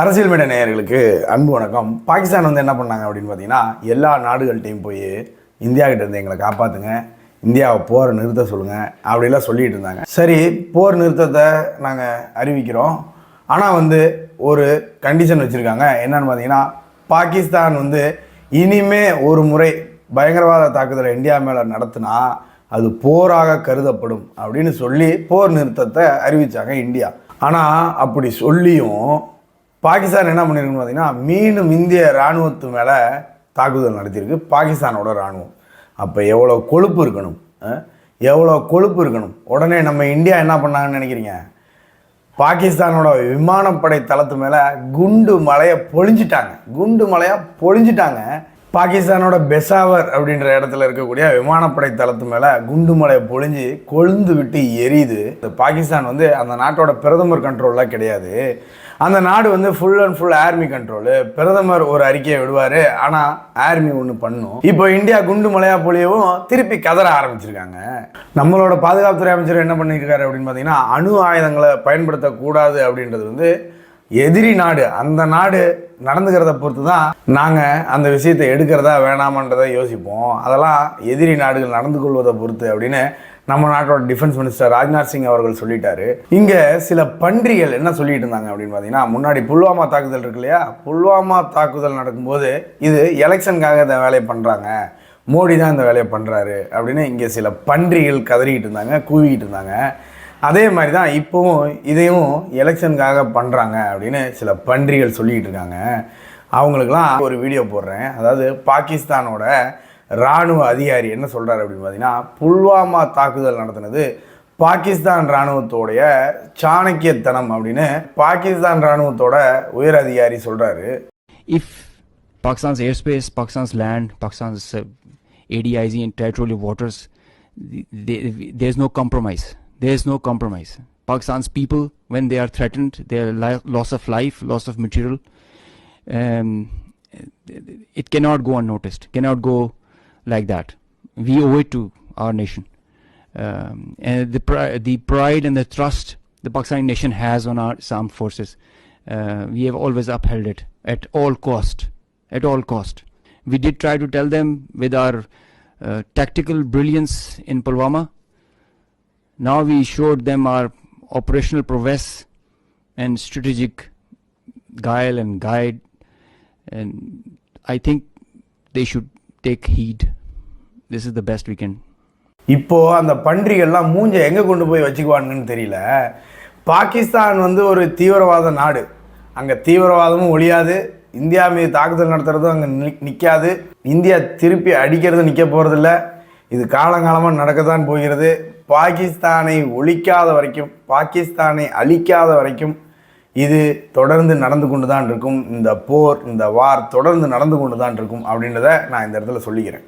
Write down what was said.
அரசியல் மேடை நேயர்களுக்கு அன்பு வணக்கம். பாகிஸ்தான் வந்து என்ன பண்ணாங்க அப்படின்னு பார்த்தீங்கன்னா எல்லா நாடுகள்கிட்டையும் போய் இந்தியாக்கிட்ட இருந்து எங்களை காப்பாற்றுங்க இந்தியாவை போரை நிறுத்த சொல்லுங்கள் அப்படிலாம் சொல்லிட்டு இருந்தாங்க. சரி போர் நிறுத்தத்தை நாங்கள் அறிவிக்கிறோம். ஆனால் வந்து ஒரு கண்டிஷன் வச்சுருக்காங்க. என்னன்னு பார்த்தீங்கன்னா பாகிஸ்தான் வந்து இனிமே ஒரு முறை பயங்கரவாத தாக்குதலை இந்தியா மேலே நடத்தினா அது போராக கருதப்படும் அப்படின்னு சொல்லி போர் நிறுத்தத்தை அறிவிச்சாங்க இந்தியா. ஆனால் அப்படி சொல்லியும் பாகிஸ்தான் என்ன பண்ணியிருக்குன்னு பார்த்தீங்கன்னா மீண்டும் இந்திய இராணுவத்து மேலே தாக்குதல் நடத்தியிருக்கு. பாகிஸ்தானோட இராணுவம் அப்போ எவ்வளோ கொழுப்பு இருக்கணும்? எவ்வளோ கொழுப்பு இருக்கணும்? உடனே நம்ம இந்தியா என்ன பண்ணாங்கன்னு நினைக்கிறீங்க? பாகிஸ்தானோட விமானப்படை தளத்து மேலே குண்டு மலையை பொழிஞ்சிட்டாங்க. குண்டு மலையாக பொழிஞ்சிட்டாங்க. பாகிஸ்தானோட பெசாவர் அப்படின்ற இடத்துல இருக்கக்கூடிய விமானப்படை தளத்து மேலே குண்டு மலையை பொழிஞ்சு கொழுந்து விட்டு எரியுது. இந்த பாகிஸ்தான் வந்து அந்த நாட்டோட பிரதமர் கண்ட்ரோல்லாம் கிடையாது. அந்த நாடு வந்து full and full army control பிரதமர் ஒரு அறிக்கையை விடுவார். ஆனால் ஆர்மி ஒன்று பண்ணும். இப்போ இந்தியா குண்டு மலையா பொழியவும் திருப்பி கதற ஆரம்பிச்சிருக்காங்க. நம்மளோட பாதுகாப்புத்துறை அமைச்சர் என்ன பண்ணியிருக்காரு அப்படின்னு பார்த்தீங்கன்னா அணு ஆயுதங்களை பயன்படுத்தக்கூடாது அப்படின்றது வந்து எதிரி நாடு அந்த நாடு நடந்துக்கிறத பொறுத்து தான் நாங்கள் அந்த விஷயத்தை எடுக்கிறதா வேணாமன்றதை யோசிப்போம். அதெல்லாம் எதிரி நாடுகள் நடந்து கொள்வதை பொறுத்து அப்படின்னு நம்ம நாட்டோட டிஃபென்ஸ் மினிஸ்டர் ராஜ்நாத் சிங் அவர்கள் சொல்லிட்டாரு. இங்கே சில பன்றிகள் என்ன சொல்லிட்டு இருந்தாங்க அப்படின்னு பார்த்தீங்கன்னா முன்னாடி புல்வாமா தாக்குதல் இருக்கு இல்லையா? புல்வாமா தாக்குதல் நடக்கும்போது இது எலெக்ஷனுக்காக இந்த வேலையை பண்ணுறாங்க மோடி தான் இந்த வேலையை பண்ணுறாரு அப்படின்னு இங்கே சில பன்றிகள் கதறிக்கிட்டு இருந்தாங்க கூவிக்கிட்டு இருந்தாங்க. அதே மாதிரி தான் இப்போவும் இதையும் எலெக்ஷனுக்காக பண்ணுறாங்க அப்படின்னு சில பன்றிகள் சொல்லிக்கிட்டு இருக்காங்க. அவங்களுக்கெல்லாம் ஒரு வீடியோ போடுறேன். அதாவது பாகிஸ்தானோட இராணுவ அதிகாரி என்ன சொல்கிறாரு அப்படின்னு பார்த்தீங்கன்னா புல்வாமா தாக்குதல் நடத்தினது பாகிஸ்தான் இராணுவத்தோடைய சாணக்கியத்தனம் அப்படின்னு பாகிஸ்தான் இராணுவத்தோட உயர் அதிகாரி சொல்கிறாரு if Pakistan's air space Pakistan's land Pakistan's ஏடிஐசி and territorial waters there is no compromise compromise. There's no compromise. Pakistan's people, when they are threatened, their loss of life, loss of material, um, it cannot go unnoticed. Cannot go like that. We owe it to our nation. Um, and the pri- the pride and the trust the Pakistani nation has on our armed forces, uh, we have always upheld it at all cost. At all cost. We did try to tell them with our uh, tactical brilliance in Pulwama. Now we showed them our operational prowess and strategic guile and guide, and I think they should take heed. This is the best we can. இப்போ அந்த பன்றிகள்லாம் மூஞ்ச எங்கே கொண்டு போய் வச்சுக்குவானுங்கன்னு தெரியல. பாகிஸ்தான் வந்து ஒரு தீவிரவாத நாடு. அங்கே தீவிரவாதமும் ஒழியாது. இந்தியா மீது தாக்குதல் நடத்துறதும் அங்கே நிற்காது இந்தியா திருப்பி அடிக்கிறது நிற்க போகிறதில்ல இது காலங்காலமாக நடக்க தான் போகிறது. பாகிஸ்தானை ஒழிக்காத வரைக்கும் பாகிஸ்தானை அழிக்காத வரைக்கும் இது தொடர்ந்து நடந்து கொண்டு தான் இருக்கும். இந்த போர் இந்த வார் தொடர்ந்து நடந்து கொண்டு தான் இருக்கும் அப்படின்றத நான் இந்த இடத்துல சொல்லிக்கிறேன்.